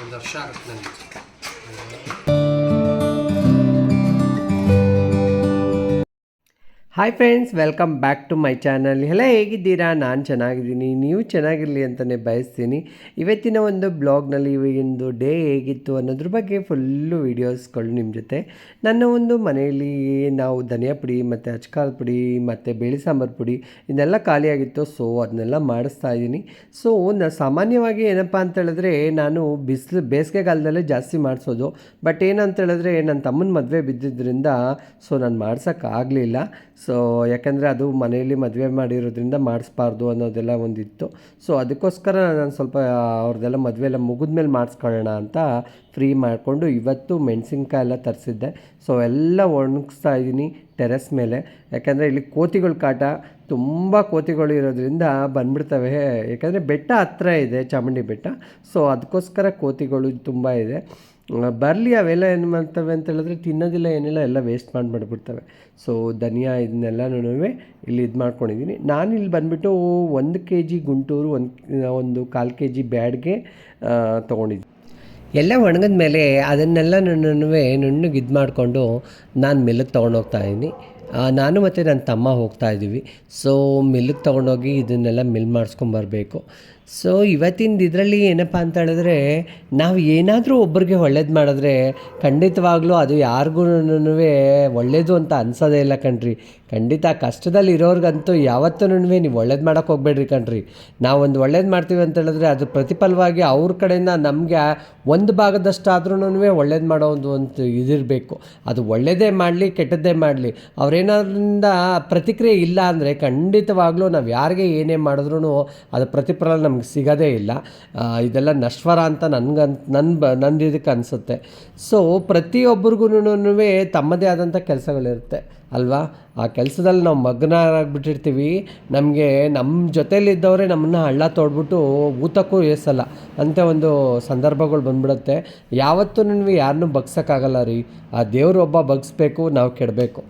ಕೊನೆಗೆ ಒಂದು hi friends welcome back to my channel ಎಲ್ಲ ಹೇಗಿದ್ದೀರಾ? ನಾನು ಚೆನ್ನಾಗಿದ್ದೀನಿ. ನೀವು ಚೆನ್ನಾಗಿರಲಿ ಅಂತಲೇ ಬಯಸ್ತೀನಿ. ಇವತ್ತಿನ ಒಂದು ಬ್ಲಾಗ್ನಲ್ಲಿ ಇವಾಗಿಂದು ಡೇ ಹೇಗಿತ್ತು ಅನ್ನೋದ್ರ ಬಗ್ಗೆ ಫುಲ್ಲು ವೀಡಿಯೋಸ್ಗಳು ನಿಮ್ಮ ಜೊತೆ. ನನ್ನ ಒಂದು ಮನೆಯಲ್ಲಿ ನಾವು ಧನಿಯಾ ಪುಡಿ ಮತ್ತು ಅಚ್ಕಾರದ ಪುಡಿ ಮತ್ತು ಬೇಳೆ ಸಾಂಬಾರು ಪುಡಿ ಇದನ್ನೆಲ್ಲ ಖಾಲಿಯಾಗಿತ್ತು ಸೊ ಅದನ್ನೆಲ್ಲ ಮಾಡಿಸ್ತಾ ಇದ್ದೀನಿ. ಸೊ ನಾನು ಸಾಮಾನ್ಯವಾಗಿ ಏನಪ್ಪ ಅಂತ ಹೇಳಿದ್ರೆ ನಾನು ಬಿಸಿಲು ಬೇಸಿಗೆಗಾಲದಲ್ಲೇ ಜಾಸ್ತಿ ಮಾಡಿಸೋದು. ಬಟ್ ಏನಂತ ಹೇಳಿದ್ರೆ ನನ್ನ ತಮ್ಮನ ಮದುವೆ ಬಿದ್ದಿದ್ದರಿಂದ ಸೊ ನಾನು ಮಾಡ್ಸೋಕ್ಕಾಗಲಿಲ್ಲ ಸೊ ಯಾಕೆಂದರೆ ಅದು ಮನೆಯಲ್ಲಿ ಮದುವೆ ಮಾಡಿರೋದ್ರಿಂದ ಮಾಡಿಸ್ಬಾರ್ದು ಅನ್ನೋದೆಲ್ಲ ಒಂದಿತ್ತು. ಸೊ ಅದಕ್ಕೋಸ್ಕರ ನಾನು ಸ್ವಲ್ಪ ಅವ್ರದ್ದೆಲ್ಲ ಮದುವೆ ಎಲ್ಲ ಮುಗಿದ್ಮೇಲೆ ಮಾಡಿಸ್ಕೊಳ್ಳೋಣ ಅಂತ ಫ್ರೀ ಮಾಡಿಕೊಂಡು ಇವತ್ತು ಮೆಣಸಿನ್ಕಾಯಿ ಎಲ್ಲ ತರಿಸಿದ್ದೆ. ಸೊ ಎಲ್ಲ ಒಣಗಿಸ್ತಾ ಇದ್ದೀನಿ ಟೆರೆಸ್ ಮೇಲೆ. ಯಾಕೆಂದರೆ ಇಲ್ಲಿ ಕೋತಿಗಳ ಕಾಟ, ತುಂಬ ಕೋತಿಗಳು ಇರೋದ್ರಿಂದ ಬಂದ್ಬಿಡ್ತವೆ. ಯಾಕೆಂದರೆ ಬೆಟ್ಟ ಹತ್ರ ಇದೆ ಚಾಮುಂಡಿ ಬೆಟ್ಟ. ಸೊ ಅದಕ್ಕೋಸ್ಕರ ಕೋತಿಗಳು ತುಂಬ ಇದೆ. ಬರಲಿ ಅವೆಲ್ಲ ಏನು ಮಾಡ್ತವೆ ಅಂತ ಹೇಳಿದ್ರೆ ತಿನ್ನೋದಿಲ್ಲ, ಏನಿಲ್ಲ, ಎಲ್ಲ ವೇಸ್ಟ್ ಮಾಡಿಬಿಡ್ಬಿಡ್ತವೆ. ಸೊ ಧನಿಯಾ ಇದನ್ನೆಲ್ಲನೂ ಇಲ್ಲಿ ಇದು ಮಾಡ್ಕೊಂಡಿದ್ದೀನಿ ನಾನು ಇಲ್ಲಿ ಬಂದುಬಿಟ್ಟು ಒಂದು ಕೆ ಜಿ ಗುಂಟೂರು, ಒಂದು ಒಂದು ಕಾಲು ಕೆ ಜಿ ಬ್ಯಾಡ್ಗೆ ತೊಗೊಂಡಿದ್ದೀನಿ ಎಲ್ಲ ಒಣಗಿದ ಮೇಲೆ ಅದನ್ನೆಲ್ಲ ನುಣ್ಣಗೆ ಇದು ಮಾಡಿಕೊಂಡು ನಾನು ಮಿಲ್ಲಿಗೆ ತೊಗೊಂಡೋಗ್ತಾ ಇದ್ದೀನಿ ನಾನು ಮತ್ತು ನನ್ನ ತಮ್ಮ ಹೋಗ್ತಾ ಇದ್ದೀವಿ ಸೊ ಮಿಲ್ಲಿಗೆ ತೊಗೊಂಡೋಗಿ ಇದನ್ನೆಲ್ಲ ಮಿಲ್ ಮಾಡಿಸ್ಕೊಂಬರ್ಬೇಕು. ಸೊ ಇವತ್ತಿಂದ ಇದರಲ್ಲಿ ಏನಪ್ಪ ಅಂತ ಹೇಳಿದ್ರೆ, ನಾವು ಏನಾದರೂ ಒಬ್ಬರಿಗೆ ಒಳ್ಳೇದು ಮಾಡಿದ್ರೆ, ಖಂಡಿತವಾಗ್ಲೂ ಅದು ಯಾರಿಗೂ ಒಳ್ಳೇದು ಅಂತ ಅನ್ಸೋದೇ ಇಲ್ಲ ಕಣ್ರಿ. ಖಂಡಿತ ಕಷ್ಟದಲ್ಲಿ ಇರೋರ್ಗಂತೂ ಯಾವತ್ತೂ ನೀವು ಒಳ್ಳೇದು ಮಾಡೋಕ್ಕೆ ಹೋಗ್ಬೇಡ್ರಿ ಕಣ್ರಿ. ನಾವು ಒಂದು ಒಳ್ಳೇದು ಮಾಡ್ತೀವಿ ಅಂತ ಹೇಳಿದ್ರೆ, ಅದು ಪ್ರತಿಫಲವಾಗಿ ಅವ್ರ ಕಡೆಯಿಂದ ನಮಗೆ ಒಂದು ಭಾಗದಷ್ಟಾದ್ರೂ ಒಳ್ಳೇದು ಮಾಡೋ ಒಂದು ಒಂದು ಇದಿರಬೇಕು. ಅದು ಒಳ್ಳೇದೇ ಮಾಡಲಿ, ಕೆಟ್ಟದ್ದೇ ಮಾಡಲಿ. ಅವ್ರೇನಾದ್ರಿಂದ ಪ್ರತಿಕ್ರಿಯೆ ಇಲ್ಲ ಅಂದರೆ ಖಂಡಿತವಾಗ್ಲೂ ನಾವು ಯಾರಿಗೆ ಏನೇ ಮಾಡಿದ್ರೂ ಅದು ಪ್ರತಿಫಲ ನಮ್ಗೆ ಸಿಗೋದೇ ಇಲ್ಲ. ಇದೆಲ್ಲ ನಶ್ವರ ಅಂತ ನನ್ಗನ್ ನನ್ನ ಬ ನನ್ನ ಇದಕ್ಕೆ ಅನಿಸುತ್ತೆ. ಸೊ ಪ್ರತಿಯೊಬ್ಬರಿಗೂ ತಮ್ಮದೇ ಆದಂಥ ಕೆಲಸಗಳಿರುತ್ತೆ, ಅಲ್ವಾ? ಆ ಕೆಲಸದಲ್ಲಿ ನಾವು ಮಗ್ನರಾಗ್ಬಿಟ್ಟಿರ್ತೀವಿ. ನಮಗೆ ನಮ್ಮ ಜೊತೇಲಿದ್ದವರೇ ನಮ್ಮನ್ನ ಹಳ್ಳ ತೋಡ್ಬಿಟ್ಟು ಊತಕ್ಕೂ ಏಸಲ್ಲ ಅಂತ ಒಂದು ಸಂದರ್ಭಗಳು ಬಂದ್ಬಿಡುತ್ತೆ. ಯಾವತ್ತೂ ನೀವು ಯಾರನ್ನೂ ಬಗ್ಸೋಕ್ಕಾಗಲ್ಲ ರೀ. ಆ ದೇವ್ರು ಒಬ್ಬ ಬಗ್ಸ್ಬೇಕು, ನಾವು ಕೆಡಬೇಕು.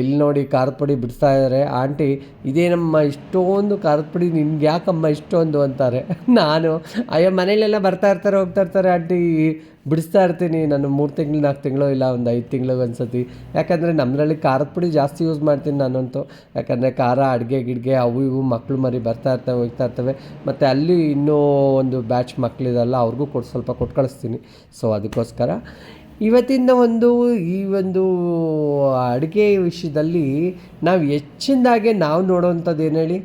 ಇಲ್ಲಿ ನೋಡಿ ಖಾರದ ಪುಡಿ ಬಿಡಿಸ್ತಾ ಇದ್ದಾರೆ ಆಂಟಿ ಇದೇನಮ್ಮ ಇಷ್ಟೊಂದು ಖಾರದ ಪುಡಿ ನಿಮ್ಗೆ ಯಾಕಮ್ಮ ಇಷ್ಟೊಂದು ಅಂತಾರೆ ನಾನು, ಅಯ್ಯೋ ಮನೇಲೆಲ್ಲ ಬರ್ತಾ ಇರ್ತಾರೆ, ಹೋಗ್ತಾ ಇರ್ತಾರೆ, ಆಂಟಿ, ಬಿಡಿಸ್ತಾ ಇರ್ತೀನಿ, ನಾನು ಮೂರು ತಿಂಗಳು, ನಾಲ್ಕು ತಿಂಗಳು ಇಲ್ಲ, ಒಂದು ಐದು ತಿಂಗಳಿಗೆ ಒಂದ್ಸತಿ. ಯಾಕಂದರೆ ನಮ್ಮದ್ರಲ್ಲಿ ಖಾರದ ಪುಡಿ ಜಾಸ್ತಿ ಯೂಸ್ ಮಾಡ್ತೀನಿ ನಾನಂತೂ. ಯಾಕಂದರೆ ಖಾರ, ಅಡುಗೆ, ಗಿಡ್ಗೆ, ಅವು ಇವು ಮಕ್ಕಳು ಮರಿ ಬರ್ತಾ ಇರ್ತವೆ, ಹೋಗ್ತಾ ಇರ್ತವೆ. ಮತ್ತು ಅಲ್ಲಿ ಇನ್ನೂ ಒಂದು ಬ್ಯಾಚ್ ಮಕ್ಕಳಿದಲ್ಲ ಅವ್ರಿಗೂ ಕೊಟ್ಟು ಸ್ವಲ್ಪ ಕೊಟ್ಟು ಕಳಿಸ್ತೀನಿ. ಸೊ ಅದಕ್ಕೋಸ್ಕರ ಇವತ್ತಿನ ಒಂದು, ಈ ಒಂದು ಅಡುಗೆ ವಿಷಯದಲ್ಲಿ ನಾವು ಹೆಚ್ಚಿನದಾಗೆ ನಾವು ನೋಡೋವಂಥದ್ದು ಏನು ಹೇಳಿ?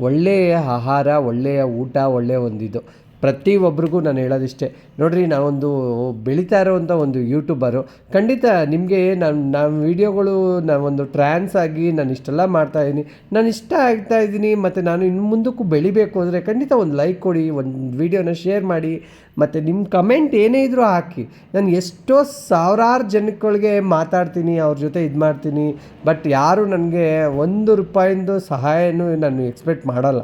ಒಳ್ಳೆಯ ಆಹಾರ ಒಳ್ಳೆಯ ಊಟ ಒಳ್ಳೆಯ ಒಂದಿದು ಪ್ರತಿಯೊಬ್ಬರಿಗೂ ನಾನು ಹೇಳೋದಿಷ್ಟೇ. ನೋಡಿರಿ, ನಾವೊಂದು ಬೆಳೀತಾ ಇರೋವಂಥ ಒಂದು ಯೂಟ್ಯೂಬರು, ಖಂಡಿತ ನಿಮಗೆ ನಾನು ನಮ್ಮ ವೀಡಿಯೋಗಳು ನಾವೊಂದು ಟ್ರ್ಯಾನ್ಸ್ ಆಗಿ ನಾನು ಇಷ್ಟೆಲ್ಲ ಮಾಡ್ತಾಯಿದ್ದೀನಿ ನಾನು ಇಷ್ಟ ಆಗ್ತಾ ಇದ್ದೀನಿ ಮತ್ತು ನಾನು ಇನ್ನು ಮುಂದಕ್ಕೂ ಬೆಳಿಬೇಕು ಅಂದರೆ ಖಂಡಿತ ಒಂದು ಲೈಕ್ ಕೊಡಿ, ಒಂದು ವೀಡಿಯೋನ ಶೇರ್ ಮಾಡಿ, ಮತ್ತು ನಿಮ್ಮ ಕಮೆಂಟ್ ಏನೇ ಇದ್ರೂ ಹಾಕಿ. ನಾನು ಎಷ್ಟೋ ಸಾವಿರಾರು ಜನಗಳಿಗೆ ಮಾತಾಡ್ತೀನಿ, ಅವ್ರ ಜೊತೆ ಇದು ಮಾಡ್ತೀನಿ ಬಟ್ ಯಾರು ನನಗೆ ಒಂದು ರೂಪಾಯಿಂದು ಸಹಾಯನೂ ನಾನು ಎಕ್ಸ್ಪೆಕ್ಟ್ ಮಾಡಲ್ಲ.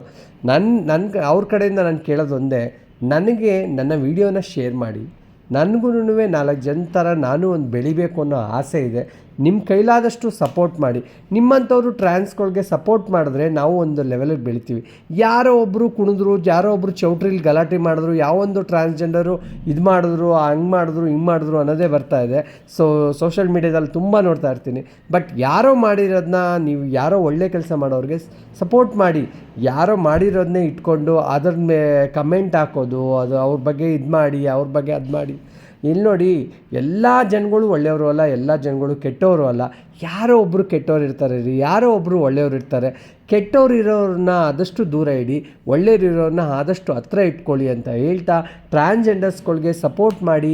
ನನ್ನ ನನ್ನ ಅವ್ರ ಕಡೆಯಿಂದ ನಾನು ಕೇಳೋದು ಒಂದೇ ನನಗೆ ನನ್ನ ವಿಡಿಯೋನ ಶೇರ್ ಮಾಡಿ, ನನಗೂ ನಾಲ್ಕು ಜನ ಥರ ನಾನು ಒಂದು ಬೆಳಿಬೇಕು ಅನ್ನೋ ಆಸೆ ಇದೆ. ನಿಮ್ಮ ಕೈಲಾದಷ್ಟು ಸಪೋರ್ಟ್ ಮಾಡಿ. ನಿಮ್ಮಂಥವ್ರು ಟ್ರಾನ್ಸ್ಗಳಿಗೆ ಸಪೋರ್ಟ್ ಮಾಡಿದ್ರೆ ನಾವು ಒಂದು ಲೆವೆಲಿಗೆ ಬೆಳಿತೀವಿ. ಯಾರೋ ಒಬ್ಬರು ಕುಣಿದ್ರು, ಯಾರೋ ಒಬ್ಬರು ಚೌಟ್ರಿಲಿ ಗಲಾಟೆ ಮಾಡಿದ್ರು ಯಾವೊಂದು ಟ್ರಾನ್ಸ್ಜೆಂಡರು ಇದು ಮಾಡಿದ್ರು, ಹಂಗೆ ಮಾಡಿದ್ರು, ಹಿಂಗೆ ಮಾಡಿದ್ರು ಅನ್ನೋದೇ ಬರ್ತಾ ಇದೆ. ಸೊ ಸೋಷಿಯಲ್ ಮೀಡ್ಯಾದಲ್ಲಿ ತುಂಬ ನೋಡ್ತಾ ಇರ್ತೀನಿ. ಬಟ್ ಯಾರೋ ಮಾಡಿರೋದನ್ನ ನೀವು ಯಾರೋ ಒಳ್ಳೆ ಕೆಲಸ ಮಾಡೋರಿಗೆ ಸಪೋರ್ಟ್ ಮಾಡಿ. ಯಾರೋ ಮಾಡಿರೋದನ್ನೇ ಇಟ್ಕೊಂಡು ಅದ್ರ ಮೇ ಕಮೆಂಟ್ ಹಾಕೋದು, ಅದು ಅವ್ರ ಬಗ್ಗೆ ಇದು ಮಾಡಿ, ಅವ್ರ ಬಗ್ಗೆ ಅದು ಮಾಡಿ. ಇಲ್ಲಿ ನೋಡಿ ಎಲ್ಲ ಜನಗಳು ಒಳ್ಳೆಯವರು ಅಲ್ಲ ಎಲ್ಲ ಜನಗಳು ಕೆಟ್ಟವರು ಅಲ್ಲ. ಯಾರೋ ಒಬ್ಬರು ಕೆಟ್ಟವ್ರು ಇರ್ತಾರೆ ರೀ, ಯಾರೋ ಒಬ್ಬರು ಒಳ್ಳೆಯವ್ರು ಇರ್ತಾರೆ. ಕೆಟ್ಟವ್ರು ಇರೋರನ್ನ ಆದಷ್ಟು ದೂರ ಇಡಿ, ಒಳ್ಳೆಯವ್ರು ಇರೋರನ್ನ ಆದಷ್ಟು ಹತ್ರ ಇಟ್ಕೊಳ್ಳಿ ಅಂತ ಹೇಳ್ತಾ ಟ್ರಾನ್ಸ್ಜೆಂಡರ್ಸ್ಗಳಿಗೆ ಸಪೋರ್ಟ್ ಮಾಡಿ,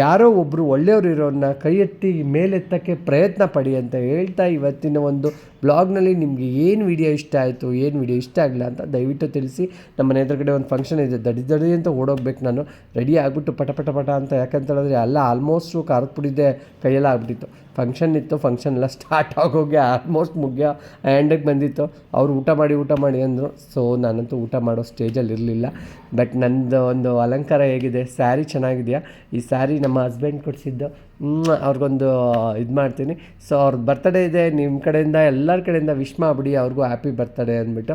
ಯಾರೋ ಒಬ್ಬರು ಒಳ್ಳೆಯವ್ರು ಇರೋರನ್ನ ಕೈ ಎತ್ತಿ ಮೇಲೆತ್ತಕ್ಕೆ ಪ್ರಯತ್ನ ಪಡಿ ಅಂತ ಹೇಳ್ತಾ ಇವತ್ತಿನ ಒಂದು ಬ್ಲಾಗ್ನಲ್ಲಿ ನಿಮಗೆ ಏನು ವಿಡಿಯೋ ಇಷ್ಟ ಆಯಿತು, ಏನು ವಿಡಿಯೋ ಇಷ್ಟ ಆಗಿಲ್ಲ ಅಂತ ದಯವಿಟ್ಟು ತಿಳಿಸಿ. ನಮ್ಮ ಮನೆ ಎದುರುಗಡೆ ಒಂದು ಫಂಕ್ಷನ್ ಇದೆ, ದಡಿ ದಡಿ ಅಂತ ಓಡೋಗ್ಬೇಕು ನಾನು. ರೆಡಿ ಆಗಿಬಿಟ್ಟು ಪಟ ಪಟ ಪಟ ಅಂತ ಯಾಕಂತ ಹೇಳಿದ್ರೆ ಎಲ್ಲ ಆಲ್ಮೋಸ್ಟು ಖಾರದ ಪುಡಿದೆ ಕೈಯೆಲ್ಲ ಆಗ್ಬಿಟ್ಟಿತ್ತು. ಫಂಕ್ಷನ್ ಇತ್ತು ಫಂಕ್ಷನ್ ಎಲ್ಲ ಸ್ಟಾರ್ಟ್ ಆಗೋಗಿ ಆಲ್ಮೋಸ್ಟ್ ಮುಗಿಯೋ ಆ್ಯಂಡಿಗೆ ಬಂದಿತ್ತು. ಅವರು ಊಟ ಮಾಡಿ ಊಟ ಮಾಡಿ ಅಂದರು. ಸೊ ನಾನಂತೂ ಊಟ ಮಾಡೋ ಸ್ಟೇಜಲ್ಲಿ ಇರಲಿಲ್ಲ. ಬಟ್ ನಂದು ಒಂದು ಅಲಂಕಾರ ಹೇಗಿದೆ ಸ್ಯಾರಿ ಚೆನ್ನಾಗಿದೆಯಾ? ಈ ಸ್ಯಾರಿ ನಮ್ಮ ಹಸ್ಬೆಂಡ್ ಕೊಡಿಸಿದ್ದು. ಅವ್ರಿಗೊಂದು ಇದು ಮಾಡ್ತೀನಿ. ಸೊ ಅವ್ರದ್ದು ಬರ್ತಡೇ ಇದೆ ನಿಮ್ಮ ಕಡೆಯಿಂದ, ಎಲ್ಲರ ಕಡೆಯಿಂದ ವಿಶ್ ಮಾಡಿಬಿಡಿ, ಅವ್ರಿಗೂ ಹ್ಯಾಪಿ ಬರ್ತಡೇ ಅಂದ್ಬಿಟ್ಟು.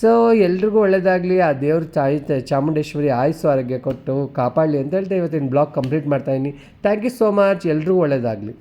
ಸೊ ಎಲ್ರಿಗೂ ಒಳ್ಳೇದಾಗಲಿ. ಆ ದೇವ್ರ ಚಾಯ್, ಚಾಮುಂಡೇಶ್ವರಿ ಆಯುಸ್ಸು ಆರೋಗ್ಯ ಕೊಟ್ಟು ಕಾಪಾಡಲಿ ಅಂತ ಹೇಳ್ತಾ ಇವತ್ತಿನ ಬ್ಲಾಗ್ ಕಂಪ್ಲೀಟ್ ಮಾಡ್ತಾಯಿದ್ದೀನಿ ಥ್ಯಾಂಕ್ ಯು ಸೋ ಮಚ್ ಎಲ್ರಿಗೂ ಒಳ್ಳೇದಾಗಲಿ.